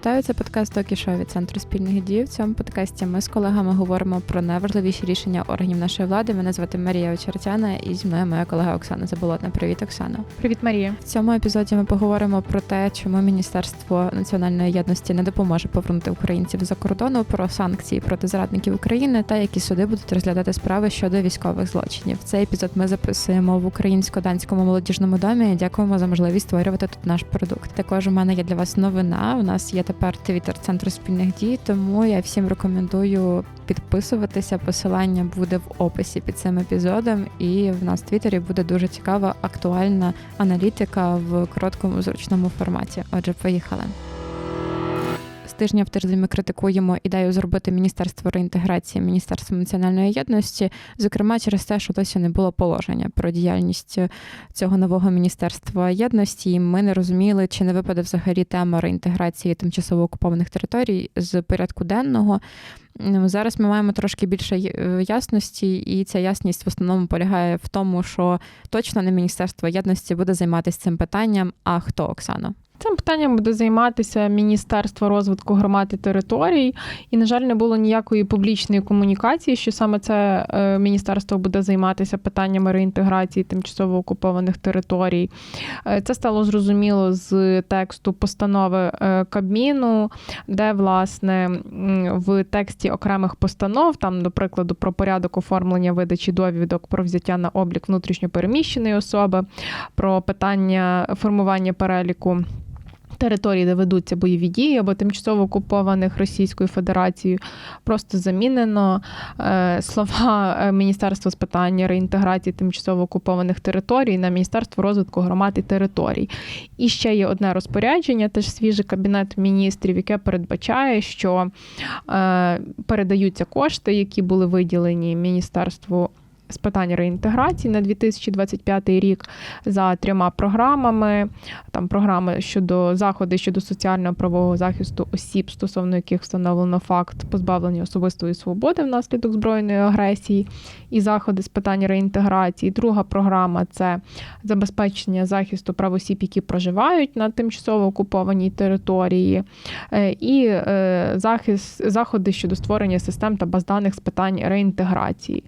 Вітаю, це подкаст «Токі Шоу» від центру спільних дій. В цьому подкасті ми з колегами говоримо про найважливіші рішення органів нашої влади. Мене звати Марія Очеретяна і зі мною моя колега Оксана Заболотна. Привіт, Оксана. Привіт, Марія. В цьому епізоді ми поговоримо про те, чому Міністерство національної єдності не допоможе повернути українців за кордону, про санкції проти зрадників України та які суди будуть розглядати справи щодо військових злочинів. Цей епізод ми записуємо в українсько-данському молодіжному домі. Дякуємо за можливість створювати тут наш продукт. Також у мене є для вас новина. У нас є тепер твіттер центру спільних дій, тому я всім рекомендую підписуватися. Посилання буде в описі під цим епізодом, і в нас в твіттері буде дуже цікава актуальна аналітика в короткому зручному форматі. Отже, поїхали. Тижня в тиждень ми критикуємо ідею зробити міністерство реінтеграції Міністерством національної єдності, зокрема через те, що досі не було положення про діяльність цього нового міністерства єдності. І Ми не розуміли, чи не випаде взагалі тема реінтеграції тимчасово окупованих територій з порядку денного. Зараз ми маємо трошки більше е, ясності, і ця ясність в основному полягає в тому, що точно не міністерство єдності буде займатися цим питанням. А хто Оксана? Цим питанням буде займатися Міністерство розвитку громад і територій, і, на жаль, не було ніякої публічної комунікації, що саме це е, міністерство буде займатися питаннями реінтеграції тимчасово окупованих територій. Е, це стало зрозуміло з тексту постанови е, Кабміну, де власне в тексті окремих постанов, там, до прикладу, про порядок оформлення видачі довідок про взяття на облік внутрішньопереміщеної особи, про питання формування переліку територій, де ведуться бойові дії або тимчасово окупованих Російською Федерацією, просто замінено е, слова е, Міністерства з питання реінтеграції тимчасово окупованих територій на Міністерство розвитку громад і територій. І ще є одне розпорядження, теж свіжий кабінет міністрів, яке передбачає, що е, передаються кошти, які були виділені Міністерству з питань реінтеграції на 2025 рік за трьома програмами. Там програми щодо заходи щодо соціального правового захисту осіб, стосовно яких встановлено факт позбавлення особистої свободи внаслідок збройної агресії, і заходи з питань реінтеграції. Друга програма це забезпечення захисту прав осіб, які проживають на тимчасово окупованій території, е, і е, захист заходи щодо створення систем та баз даних з питань реінтеграції.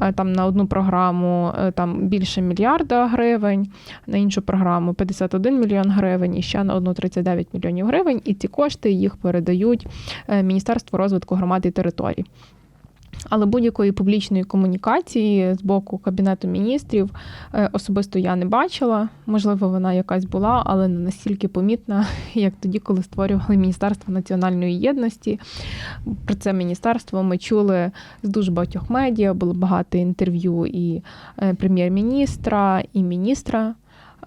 Е, там на одну програму там більше мільярда гривень, на іншу програму 51 мільйон гривень, і ще на одну 39 мільйонів гривень. І ці кошти їх передають Міністерству розвитку громад і територій. Але будь-якої публічної комунікації з боку Кабінету міністрів особисто я не бачила. Можливо, вона якась була, але не настільки помітна, як тоді, коли створювали Міністерство національної єдності. Про це міністерство ми чули з дуже багатьох медіа, було багато інтерв'ю і прем'єр-міністра, і міністра.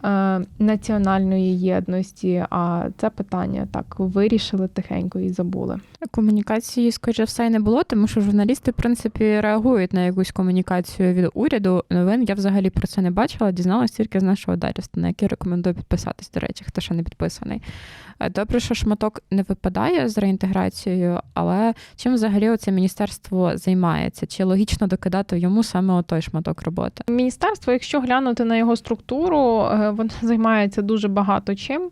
Е, національної єдності. А це питання так вирішили тихенько і забули. Комунікації, скоріше все, не було, тому що журналісти, в принципі, реагують на якусь комунікацію від уряду. Новин я взагалі про це не бачила, дізналась тільки з нашого Даріста, на який рекомендую підписатись, до речі, хто ще не підписаний. Е, добре, що шматок не випадає з реінтеграцією, але чим взагалі це міністерство займається? Чи логічно докидати йому саме той шматок роботи? Міністерство, якщо глянути на його структуру, воно займається дуже багато чим.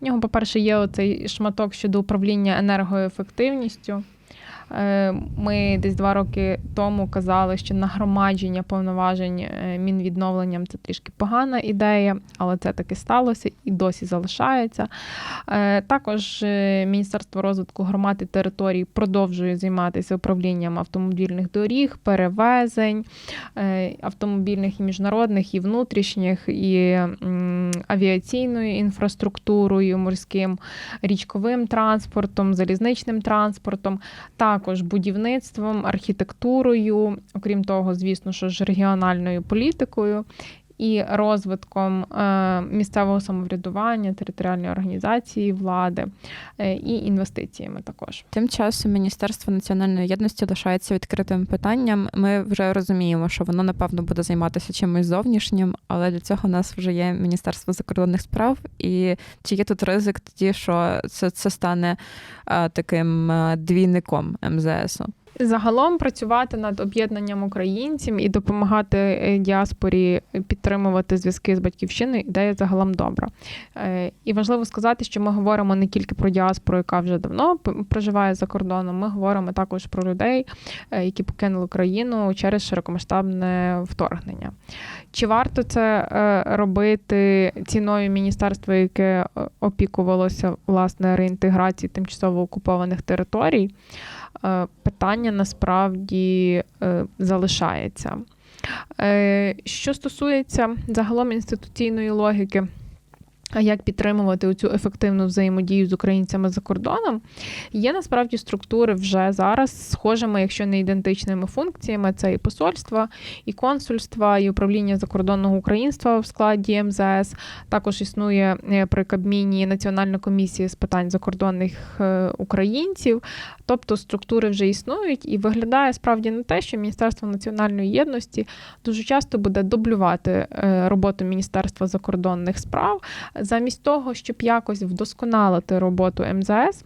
В нього, по-перше, є оцей шматок щодо управління енергоефективністю. Е, ми десь два роки тому казали, що нагромадження повноважень е, мінвідновленням це трішки погана ідея, але це таки сталося і досі залишається. Е, також Міністерство розвитку громад і територій продовжує займатися управлінням автомобільних доріг, перевезень, автомобільних і міжнародних, і внутрішніх, і авіаційною інфраструктурою, морським річковим транспортом, залізничним транспортом. Так, також будівництвом, архітектурою, окрім того, звісно, що ж регіональною політикою. І розвитком е, місцевого самоврядування, територіальної організації влади е, і інвестиціями також тим часом Міністерство національної єдності лишається відкритим питанням. Ми вже розуміємо, що воно напевно буде займатися чимось зовнішнім, але для цього у нас вже є міністерство закордонних справ. І чи є тут ризик тоді, що це це стане таким двійником МЗСу? Загалом працювати над об'єднанням українців і допомагати е, діаспорі підтримувати зв'язки з батьківщиною ідея загалом добра. Е, І важливо сказати, що ми говоримо не тільки про діаспору, яка вже давно проживає за кордоном. Ми говоримо також про людей, е, які покинули країну через широкомасштабне вторгнення. Чи варто це робити ціною міністерства, яке опікувалося власне реінтеграцією тимчасово окупованих територій? Е, Питання насправді е, залишається. Е, Що стосується загалом інституційної логіки, а як підтримувати цю ефективну взаємодію з українцями за кордоном, є насправді структури вже зараз схожими, якщо не ідентичними функціями. Це і посольства, і консульства, і управління закордонного українства в складі МЗС. Також існує е, при Кабміні Національна комісія з питань закордонних е, українців. Тобто структури вже існують, і виглядає справді на те, що Міністерство національної єдності дуже часто буде дублювати е, роботу Міністерства закордонних справ, замість того, щоб якось вдосконалити роботу МЗС.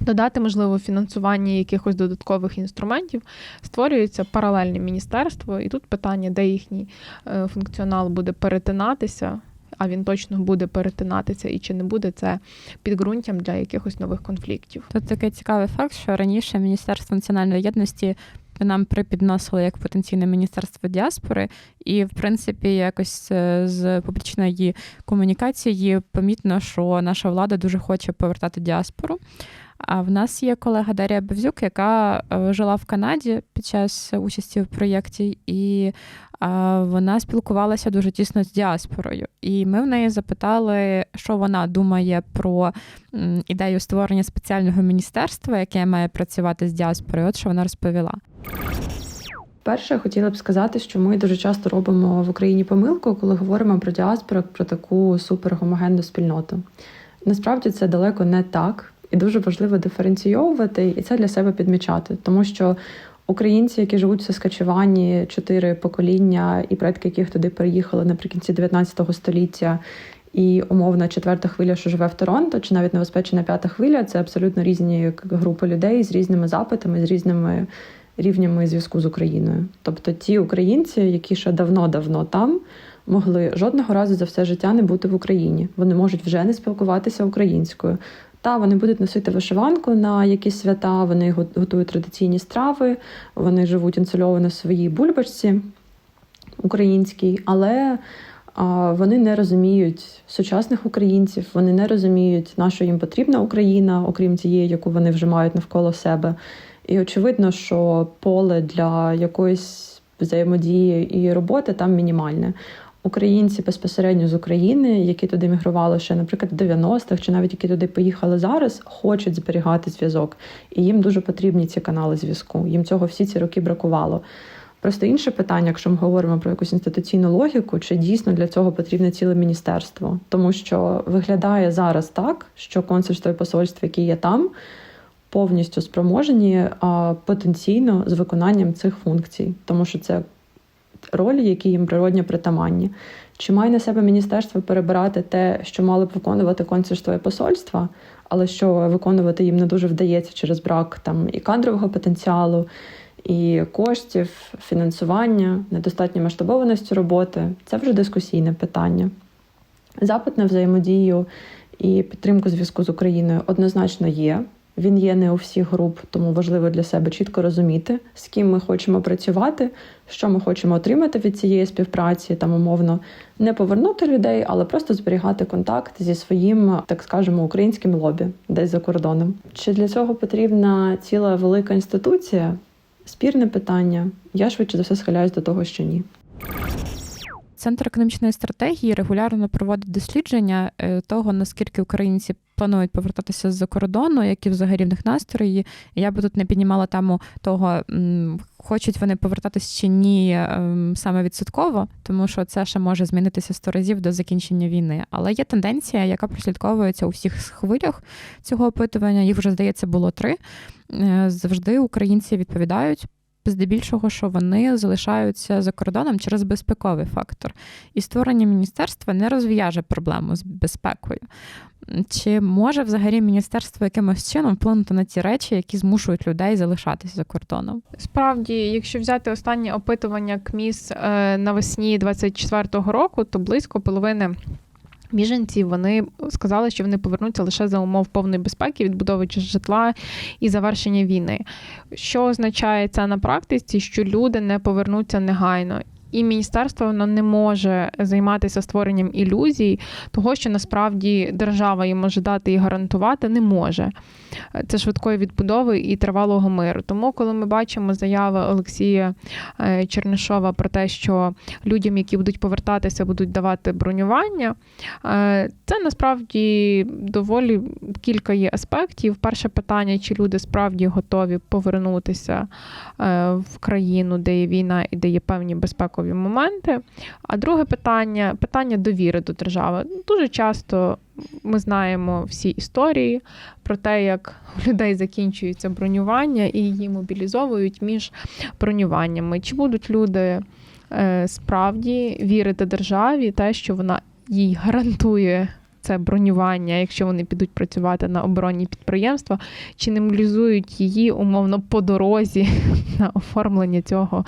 Додати можливо фінансування якихось додаткових інструментів, створюється паралельне міністерство, і тут питання, де їхній е, функціонал буде перетинатися, а він точно буде перетинатися, і чи не буде це підґрунтям для якихось нових конфліктів. Тут такий цікавий факт, що раніше Міністерство національної єдності нам припідносило як потенційне міністерство діаспори, і в принципі, якось е, з публічної комунікації помітно, що наша влада дуже хоче повертати діаспору. А в нас є колега Дар'я Бевзюк, яка е, жила в Канаді під час участі в проєкті, і вона спілкувалася дуже тісно з діаспорою. І ми в неї запитали, що вона думає про ідею створення спеціального міністерства, яке має працювати з діаспорою. От що вона розповіла. Перше, хотіла б сказати, що ми дуже часто робимо в Україні помилку, коли говоримо про діаспору про таку супергомогенну спільноту. Насправді це далеко не так, і дуже важливо диференційовувати і це для себе підмічати, тому що українці, які живуть в Саскачевані, чотири покоління, і предки яких туди переїхали наприкінці 19 століття. І умовна четверта хвиля, що живе в Торонто, чи навіть небезпечна п'ята хвиля це абсолютно різні групи людей з різними запитами, з різними рівнями зв'язку з Україною. Тобто ті українці, які ще давно-давно там, могли жодного разу за все життя не бути в Україні. Вони можуть вже не спілкуватися українською. Та вони будуть носити вишиванку на якісь свята, вони готують традиційні страви, вони живуть інсульовано в своїй бульбашці українській, але вони не розуміють сучасних українців, вони не розуміють, на що їм потрібна Україна, окрім тієї, яку вони вже мають навколо себе. І очевидно, що поле для якоїсь взаємодії і роботи там мінімальне. Українці безпосередньо з України, які туди мігрували ще, наприклад, в 90-х, чи навіть які туди поїхали зараз, хочуть зберігати зв'язок. І їм дуже потрібні ці канали зв'язку. Їм цього всі ці роки бракувало. Просто інше питання, якщо ми говоримо про якусь інституційну логіку, чи дійсно для цього потрібне ціле міністерство, тому що виглядає зараз так, що консульство і посольство, які є там, повністю спроможені а, потенційно з виконанням цих функцій, тому що це ролі, які їм природньо притаманні. Чи має на себе міністерство перебирати те, що мали б виконувати консульство і посольства, але що виконувати їм не дуже вдається через брак там і кадрового потенціалу, і коштів, фінансування, недостатньої масштабованості роботи це вже дискусійне питання. Запит на взаємодію і підтримку зв'язку з Україною однозначно є. Він є не у всіх груп, тому важливо для себе чітко розуміти, з ким ми хочемо працювати, що ми хочемо отримати від цієї співпраці, там умовно не повернути людей, але просто зберігати контакт зі своїм, так скажемо, українським лобі десь за кордоном. Чи для цього потрібна ціла велика інституція? Спірне питання. Я швидше за все схиляюсь до того, що ні. Центр економічної стратегії регулярно проводить дослідження е, того, наскільки українці планують повертатися з-за кордону, які взагалі в них настрої. Я би тут не піднімала тему того, хочуть вони повертатись чи ні ем, саме відсотково, тому що це ще може змінитися сто разів до закінчення війни. Але є тенденція, яка прослідковується у всіх хвилях цього опитування. Їх вже здається було три. Е, Завжди українці відповідають. Здебільшого, що вони залишаються за кордоном через безпековий фактор. І створення міністерства не розв'яже проблему з безпекою. Чи може взагалі міністерство якимось чином вплинути на ті речі, які змушують людей залишатися за кордоном? Справді, якщо взяти останнє опитування КМІС е, навесні 24-го року, то близько половини. Біженці вони сказали, що вони повернуться лише за умов повної безпеки, відбудови житла і завершення війни. Що означає це на практиці, що люди не повернуться негайно. І міністерство воно не може займатися створенням ілюзій, того, що насправді держава їм може дати і гарантувати, не може. Це швидкої відбудови і тривалого миру. Тому, коли ми бачимо заяви Олексія е, Чернишова про те, що людям, які будуть повертатися, будуть давати бронювання, е, це насправді доволі кілька є аспектів. Перше питання, чи люди справді готові повернутися е, в країну, де є війна і де є певні безпекові моменти. А друге питання питання довіри до держави. Дуже часто ми знаємо всі історії про те, як у людей закінчується бронювання і її мобілізовують між бронюваннями. Чи будуть люди е, справді вірити державі, те, що вона їй гарантує це бронювання, якщо вони підуть працювати на оборонні підприємства, чи не мобілізують її умовно по дорозі на оформлення цього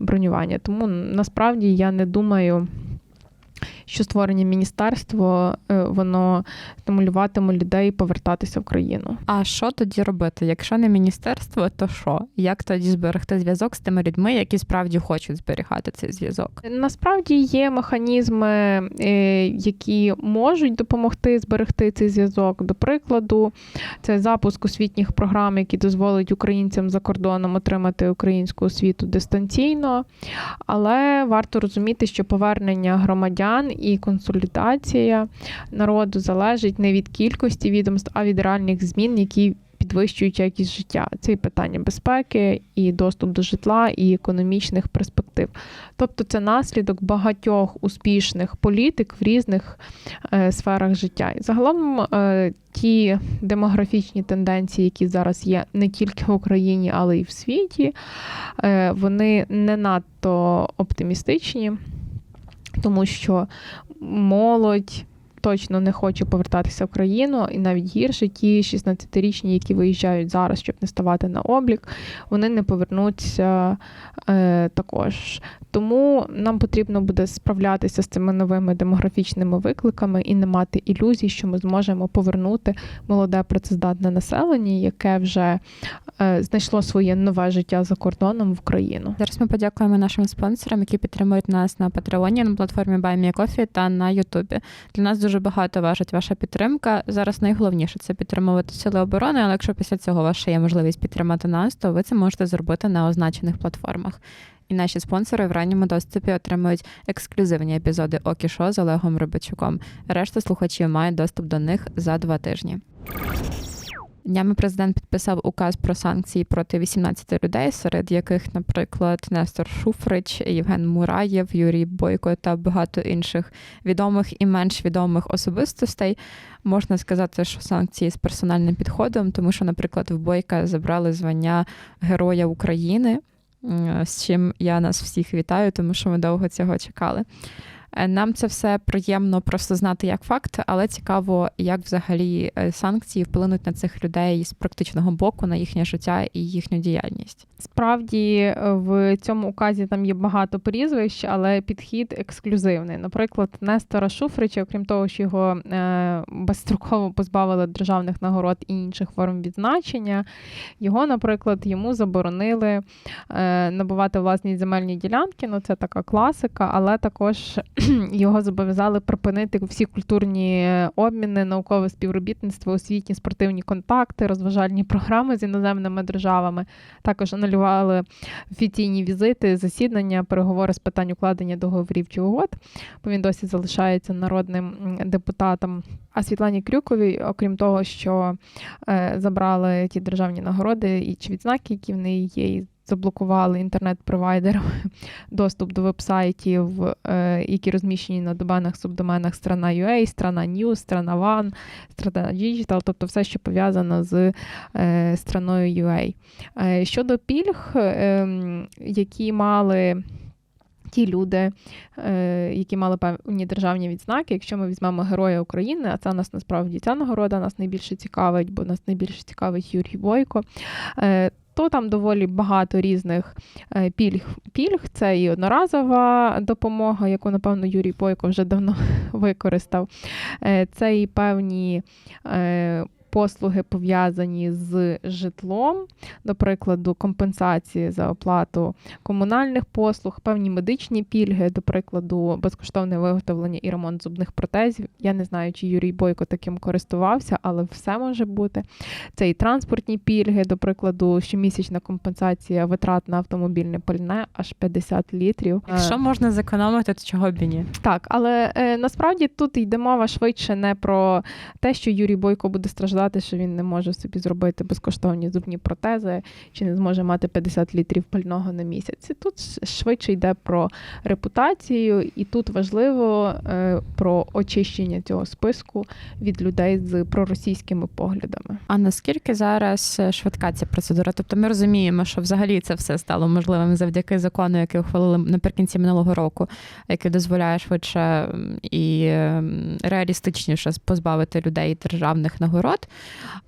бронювання. Тому насправді я не думаю. Що створення міністерства е, воно стимулюватиме людей повертатися в країну. А що тоді робити? Якщо не міністерство, то що? Як тоді зберегти зв'язок з тими людьми, які справді хочуть зберігати цей зв'язок? Насправді є механізми, е, які можуть допомогти зберегти цей зв'язок. До прикладу, це запуск освітніх програм, які дозволять українцям за кордоном отримати українську освіту дистанційно. Але варто розуміти, що повернення громадян і консолідація народу залежить не від кількості відомств, а від реальних змін, які підвищують якість життя. Це і питання безпеки, і доступ до житла, і економічних перспектив. Тобто це наслідок багатьох успішних політик в різних е, сферах життя. І загалом е, ті демографічні тенденції, які зараз є не тільки в Україні, але й в світі, е, вони не надто оптимістичні тому що молодь. Точно не хоче повертатися в країну, і навіть гірше ті 16-річні, які виїжджають зараз, щоб не ставати на облік, вони не повернуться е, також. Тому нам потрібно буде справлятися з цими новими демографічними викликами і не мати ілюзій, що ми зможемо повернути молоде працездатне населення, яке вже е, знайшло своє нове життя за кордоном в Україну. Зараз ми подякуємо нашим спонсорам, які підтримують нас на Патреоні, на платформі BuyMeCoffee та на Ютубі. Для нас дуже багато важить ваша підтримка. Зараз найголовніше це підтримувати сили оборони. Але якщо після цього ще є можливість підтримати нас, то ви це можете зробити на означених платформах. І наші спонсори в ранньому доступі отримують ексклюзивні епізоди Окішо з Олегом Рибачуком. Решта слухачів мають доступ до них за два тижні. Днями президент підписав указ про санкції проти 18 людей, серед яких, наприклад, Нестор Шуфрич, Євген Мураєв, Юрій Бойко та багато інших відомих і менш відомих особистостей. Можна сказати, що санкції з персональним підходом, тому що, наприклад, в Бойка забрали звання Героя України, з чим я нас всіх вітаю, тому що ми довго цього чекали. Е, нам це все приємно просто знати як факт, але цікаво, як взагалі е, санкції вплинуть на цих людей з практичного боку на їхнє життя і їхню діяльність. Справді е, в цьому указі там є багато прізвищ, але підхід ексклюзивний. Наприклад, Нестора Шуфрича, окрім того, що його безстроково позбавили державних нагород і інших форм відзначення, його, наприклад, йому заборонили набувати власні земельні ділянки. Ну це така класика, але також його зобов'язали припинити всі культурні обміни, наукове співробітництво, освітні спортивні контакти, розважальні програми з іноземними державами. Також анулювали офіційні візити, засідання, переговори з питань укладення договорів чи угод, бо він досі залишається народним депутатом. А Світлані Крюковій, окрім того, що е, забрали ті державні нагороди і чи відзнаки, які в неї є, заблокували інтернет-провайдерам доступ до вебсайтів, е, які розміщені на доменах, субдоменах страна.ua, страна News, страна One, страна Digital, тобто все, що пов'язано з е, страною UA. Е, Щодо пільг, які мали ті люди, які мали певні державні відзнаки, якщо ми візьмемо Героя України, а це нас насправді ця нагорода нас найбільше цікавить, бо нас найбільше цікавить Юрій Бойко. То там доволі багато різних е, пільг. Пільг це і одноразова допомога, яку, напевно, Юрій Бойко вже давно використав. Е, Це і певні е, послуги пов'язані з житлом, до прикладу, компенсації за оплату комунальних послуг, певні медичні пільги, до прикладу, безкоштовне виготовлення і ремонт зубних протезів. Я не знаю, чи Юрій Бойко таким користувався, але все може бути. Це і транспортні пільги, до прикладу, щомісячна компенсація витрат на автомобільне пальне аж 50 літрів. Якщо можна зекономити, то чого б і ні? Так, але е, насправді тут йде мова швидше не про те, що Юрій Бойко буде страждати, що він не може собі зробити безкоштовні зубні протези, чи не зможе мати 50 літрів пального на місяць. Тут швидше йде про репутацію, і тут важливо е, про очищення цього списку від людей з проросійськими поглядами. А наскільки зараз е, швидка ця процедура? Тобто ми розуміємо, що взагалі це все стало можливим завдяки закону, який ухвалили наприкінці минулого року, який дозволяє швидше і ем, реалістичніше позбавити людей державних нагород.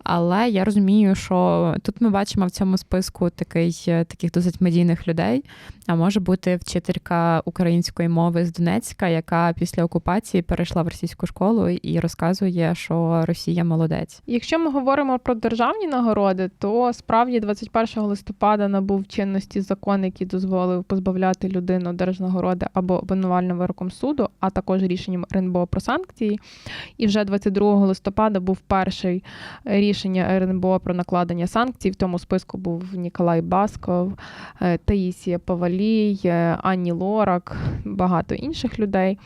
Але я розумію, що тут ми бачимо в цьому списку такий, е, таких досить медійних людей. А може бути вчителька української мови з Донецька, яка після окупації перейшла в російську школу і розказує, що Росія молодець. Якщо ми говоримо про державні нагороди, то справді 21 листопада набув чинності закон, який дозволив позбавляти людину держнагороди або обвинувальним вироком суду, а також рішенням РНБО про санкції. І вже 22 листопада був перший рішення РНБО про накладення санкцій. В тому списку був Ніколай Басков, е, Таїсія Павалій, е, Ані Лорак, багато інших людей.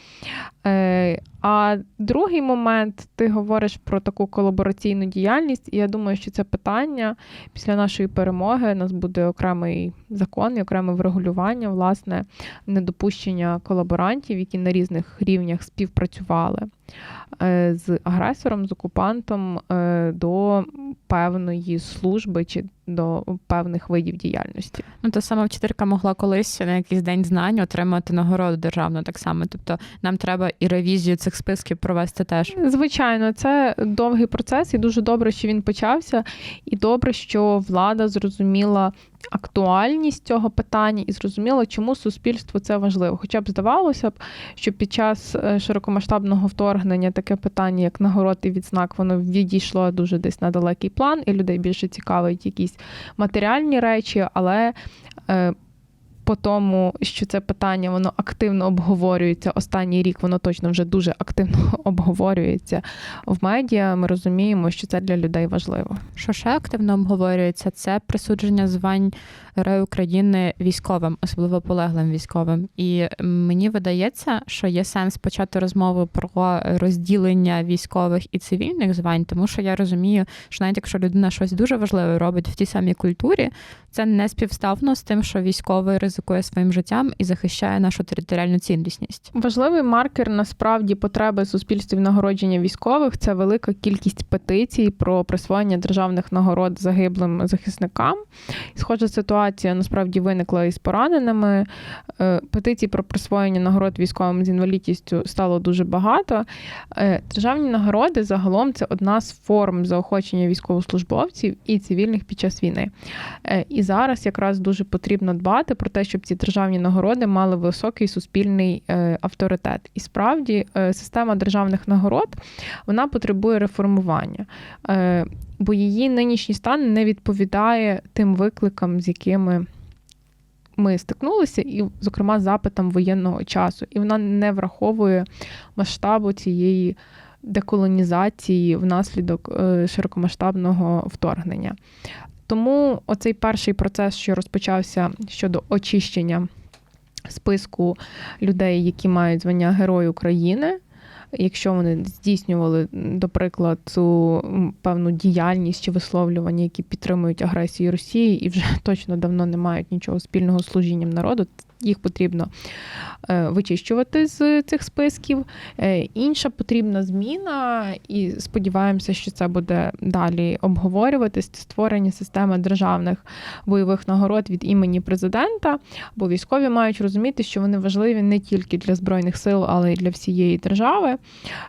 А другий момент, ти говориш про таку колабораційну діяльність, і я думаю, що це питання після нашої перемоги у нас буде окремий закон і окреме врегулювання, власне, недопущення колаборантів, які на різних рівнях співпрацювали е, з агресором, з окупантом е, до певної служби чи до певних видів діяльності. Ну, та сама вчителька могла колись на якийсь день знань отримати нагороду державну так само. Тобто нам треба і ревізію цих списків провести теж. Звичайно, це довгий процес, і дуже добре, що він почався, і добре, що влада зрозуміла актуальність цього питання і зрозуміла, чому суспільству це важливо. Хоча б здавалося б, що під час е, широкомасштабного вторгнення таке питання, як нагород і відзнак, воно відійшло дуже десь на далекий план, і людей більше цікавить якісь матеріальні речі, але. По тому, що це питання воно активно обговорюється останній рік, воно точно вже дуже активно обговорюється в медіа. Ми розуміємо, що це для людей важливо. Що ще активно обговорюється, це присудження звань Героя України військовим, особливо полеглим військовим. І мені видається, що є сенс почати розмову про розділення військових і цивільних звань, тому що я розумію, що навіть якщо людина щось дуже важливе робить в тій самій культурі, це не співставно з тим, що військовий ризикує своїм життям і захищає нашу територіальну цілісність. Важливий маркер насправді потреби суспільствів нагородження військових це велика кількість петицій про присвоєння державних нагород загиблим захисникам. Схожа ситуація насправді виникла із пораненими. Е, Петицій про присвоєння нагород військовим з інвалідністю стало дуже багато. Е, Державні нагороди загалом це одна з форм заохочення військовослужбовців і цивільних під час війни. Е, І зараз якраз дуже потрібно дбати про те, щоб ці державні нагороди мали високий суспільний е, авторитет. І справді е, система державних нагород вона потребує реформування, е, бо її нинішній стан не відповідає тим викликам, з якими. Ми стикнулися, і, зокрема, запитам воєнного часу, і вона не враховує масштабу цієї деколонізації внаслідок широкомасштабного вторгнення. Тому оцей перший процес, що розпочався щодо очищення списку людей, які мають звання Герой України, якщо вони здійснювали, до прикладу, цю певну діяльність чи висловлювання, які підтримують агресію Росії і вже точно давно не мають нічого спільного з служінням народу, їх потрібно е, вичищувати з цих списків. Е, Інша потрібна зміна, і сподіваємося, що це буде далі обговорюватись. Створення системи державних бойових нагород від імені президента. Бо військові мають розуміти, що вони важливі не тільки для збройних сил, але й для всієї держави.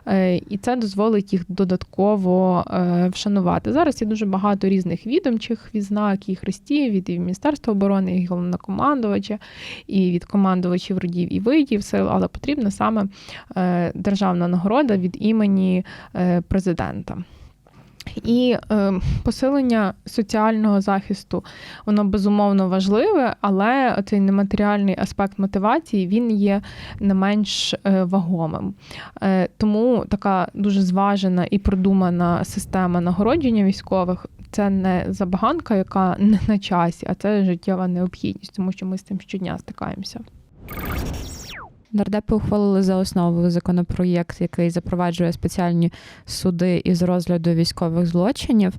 Е, І це дозволить їх додатково вшанувати. Зараз є дуже багато різних відомчих відзнак і хрестів від і Міністерства оборони, і головнокомандувача, і від командувачів родів і видів сил, але потрібна саме е, державна нагорода від імені е, президента. І е, посилення соціального захисту воно безумовно важливе, але цей нематеріальний аспект мотивації він є не менш е, вагомим. Е, тому така дуже зважена і продумана система нагородження військових це не забаганка, яка не на часі, а це життєва необхідність, тому що ми з цим щодня стикаємося. Нардепи ухвалили за основу законопроєкт, який запроваджує спеціальні суди із розгляду військових злочинів.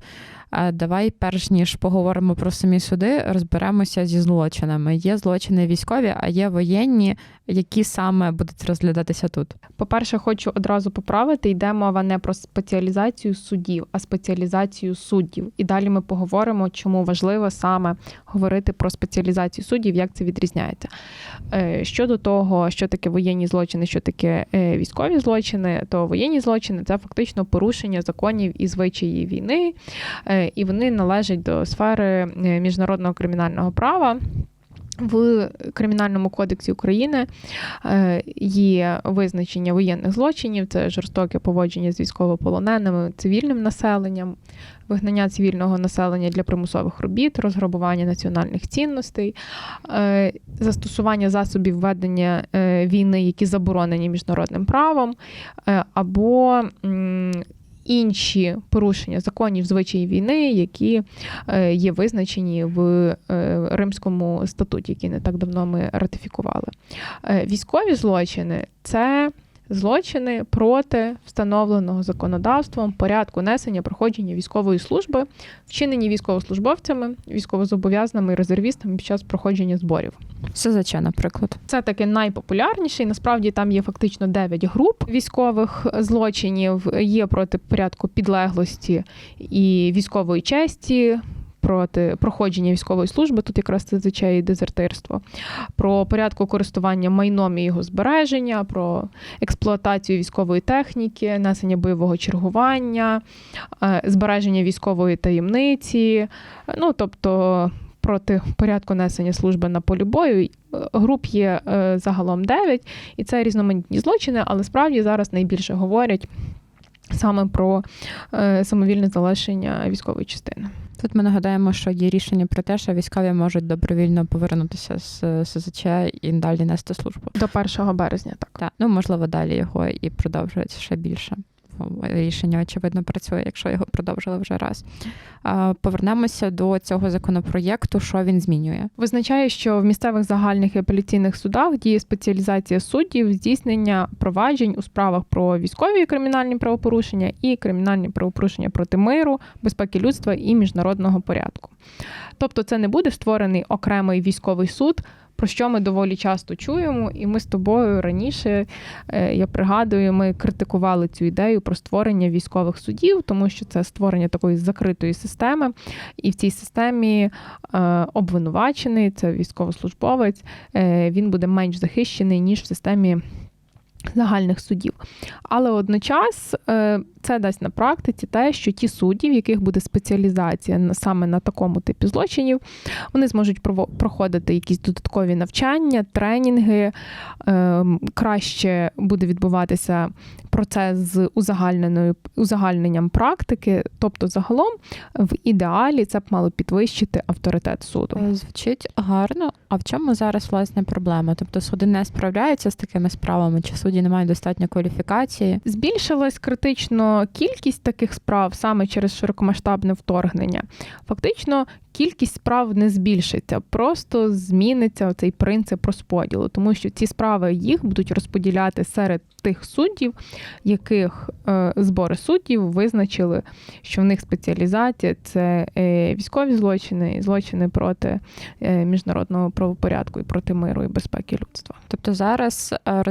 А Давай, перш ніж поговоримо про самі суди, розберемося зі злочинами. Є злочини військові, а є воєнні, які саме будуть розглядатися тут. По-перше, хочу одразу поправити, йде мова не про спеціалізацію суддів, а спеціалізацію суддів. І далі ми поговоримо, чому важливо саме говорити про спеціалізацію суддів, як це відрізняється. Е, Щодо того, що таке воєнні злочини, що таке е, військові злочини, то воєнні злочини це фактично порушення законів і звичаї війни, е, і вони належать до сфери е, міжнародного кримінального права. В Кримінальному кодексі України е, є визначення воєнних злочинів, це жорстоке поводження з військовополоненими, цивільним населенням, вигнання цивільного населення для примусових робіт, розграбування національних цінностей, е, застосування засобів ведення війни, які заборонені міжнародним правом, або інші порушення законів звичаїв війни, які е, є визначені в е, Римському статуті, який не так давно ми ратифікували. Е, Військові злочини це злочини проти встановленого законодавством порядку несення проходження військової служби, вчинені військовослужбовцями, військовозобов'язаними і резервістами під час проходження зборів. СЗЧ, наприклад. Це таке найпопулярніше. і Насправді там є фактично 9 груп військових злочинів. Є проти порядку підлеглості і військової честі. Проти проходження військової служби, тут якраз це звичай дезертирство, про порядку користування майном і його збереження, про експлуатацію військової техніки, несення бойового чергування, е, збереження військової таємниці, ну тобто проти порядку несення служби на полі бою. Е, Груп є е, загалом 9, і це різноманітні злочини, але справді зараз найбільше говорять саме про е, самовільне залишення військової частини. Тут ми нагадаємо, що є рішення про те, що військові можуть добровільно повернутися з СЗЧ і далі нести службу. До 1 березня, так. Так, ну можливо, далі його і продовжують ще більше. Рішення очевидно працює, якщо його продовжили вже раз. Повернемося до цього законопроєкту. Що він змінює? Визначає, що в місцевих загальних і апеляційних судах діє спеціалізація суддів здійснення проваджень у справах про військові кримінальні правопорушення і кримінальні правопорушення проти миру, безпеки людства і міжнародного порядку. Тобто, це не буде створений окремий військовий суд. Про що ми доволі часто чуємо, і ми з тобою раніше, е, я пригадую, ми критикували цю ідею про створення військових судів, тому що це створення такої закритої системи, і в цій системі е, обвинувачений, це військовослужбовець, е, він буде менш захищений, ніж в системі загальних судів. Але одночас е, це дасть на практиці те, що ті судді, в яких буде спеціалізація саме на такому типі злочинів, вони зможуть проходити якісь додаткові навчання, тренінги, е, краще буде відбуватися процес з узагальненою узагальненням практики. Тобто, загалом, в ідеалі це б мало підвищити авторитет суду. Е, Звучить гарно. А в чому зараз власне проблема? Тобто суди не справляються з такими справами, чи судді судді не мають достатньо кваліфікації. Збільшилась критично кількість таких справ саме через широкомасштабне вторгнення. Фактично, кількість справ не збільшиться, просто зміниться цей принцип розподілу, тому що ці справи їх будуть розподіляти серед тих суддів, яких е, збори суддів визначили, що в них спеціалізація це е, військові злочини, і злочини проти е, міжнародного правопорядку і проти миру і безпеки людства. Тобто зараз е,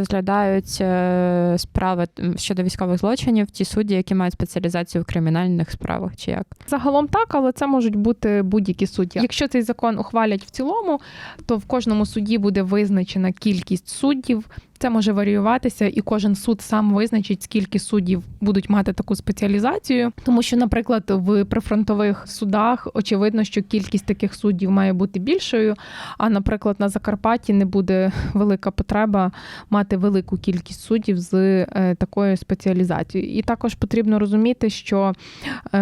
розглядають е, справи щодо військових злочинів ті судді, які мають спеціалізацію в кримінальних справах, чи як? Загалом так, але це можуть бути будь-які судді. Якщо цей закон ухвалять в цілому, то в кожному суді буде визначена кількість суддів. Це може варіюватися, і кожен суд сам визначить, скільки суддів будуть мати таку спеціалізацію. Тому що, наприклад, в прифронтових судах очевидно, що кількість таких суддів має бути більшою. А, наприклад, на Закарпатті не буде велика потреба мати велику кількість суддів з е, такою спеціалізацією. І також потрібно розуміти, що е,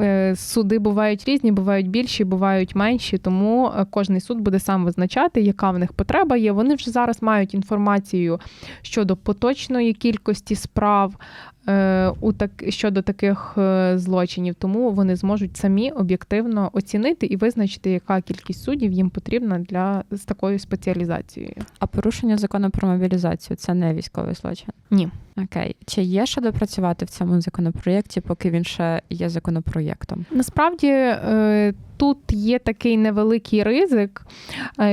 е, суди бувають різні, бувають більші, бувають менші. Тому кожний суд буде сам визначати, яка в них потреба є. Вони вже зараз мають інформацію щодо поточної кількості справ. Е, У так щодо таких е, злочинів, тому вони зможуть самі об'єктивно оцінити і визначити, яка кількість суддів їм потрібна для з такою спеціалізацією. А порушення закону про мобілізацію це не військовий злочин? Ні. Окей. Чи є що допрацювати в цьому законопроєкті, поки він ще є законопроєктом? Насправді е, тут є такий невеликий ризик,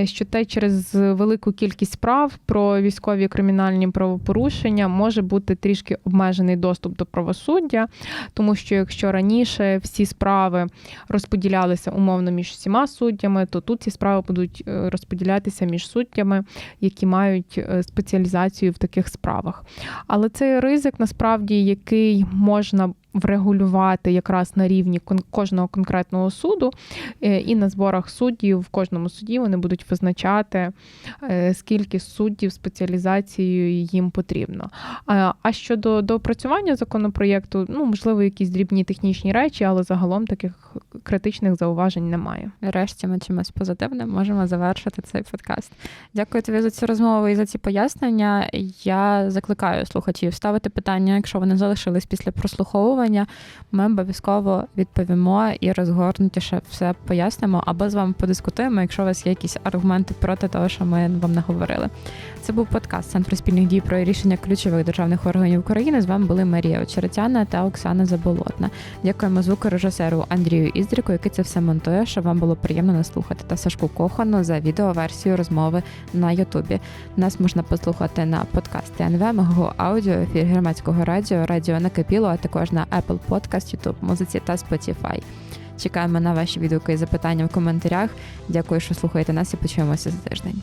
що те через велику кількість справ про військові кримінальні правопорушення може бути трішки обмежений доступ до правосуддя, тому що якщо раніше всі справи розподілялися умовно між всіма суддями, то тут ці справи будуть е, розподілятися між суддями, які мають е, спеціалізацію в таких справах. Але цей ризик насправді який можна врегулювати якраз на рівні кожного конкретного суду, е, і на зборах суддів в кожному суді вони будуть визначати, е, скільки суддів спеціалізацією їм потрібно. А- щодо доопрацювання законопроєкту, ну можливо, якісь дрібні технічні речі, але загалом таких критичних зауважень немає. Нарешті ми чимось позитивним можемо завершити цей подкаст. Дякую тобі за цю розмову і за ці пояснення. Я закликаю слухачів ставити питання, якщо вони залишились після прослуховування. Ми обов'язково відповімо і розгорнутіше все пояснимо або з вами подискутуємо, якщо у вас є якісь аргументи проти того, що ми вам наговорили. Це був подкаст Центру спільних дій про рішення ключових державних органів України. З вами були Марія Очеретяна та Оксана Заболотна. Дякуємо звукорежисеру Андрію Іздріку, який це все монтує, щоб вам було приємно нас слухати, та Сашку Кохану за відеоверсію розмови на Ютубі. Нас можна послухати на подкасті НВ, Мого Аудіо, ефір громадського радіо, радіо Накипіло, а також на Apple Podcast, YouTube, музиці та Spotify. Чекаємо на ваші відгуки і запитання в коментарях. Дякую, що слухаєте нас і почуємося за тиждень.